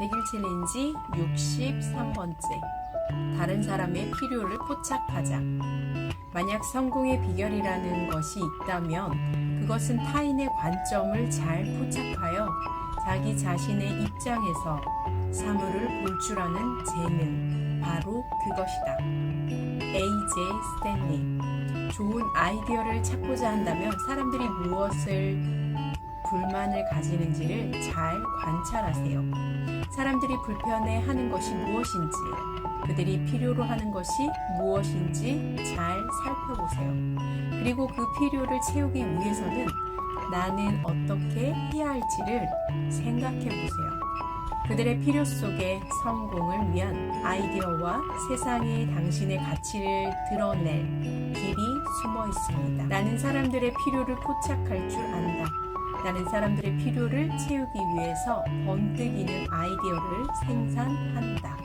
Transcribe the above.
100일 챌린지 63번째. 다른 사람의 필요를 포착하자. 만약 성공의 비결이라는 것이 있다면 그것은 타인의 관점을 잘 포착하여 자기 자신의 입장에서 사물을 볼 줄 아는 재능. 바로 그것이다. A.J. 스탠리. 좋은 아이디어를 찾고자 한다면 사람들이 무엇을 불만을 가지는지를 잘 관찰하세요. 사람들이 불편해 하는 것이 무엇인지, 그들이 필요로 하는 것이 무엇인지 잘 살펴보세요. 그리고 그 필요를 채우기 위해서는 나는 어떻게 해야 할지를 생각해 보세요. 그들의 필요 속에 성공을 위한 아이디어와 세상에 당신의 가치를 드러낼 길이 숨어 있습니다. 나는 사람들의 필요를 포착할 줄 안다. 나는 사람들의 필요를 채우기 위해서 번뜩이는 아이디어를 생산한다.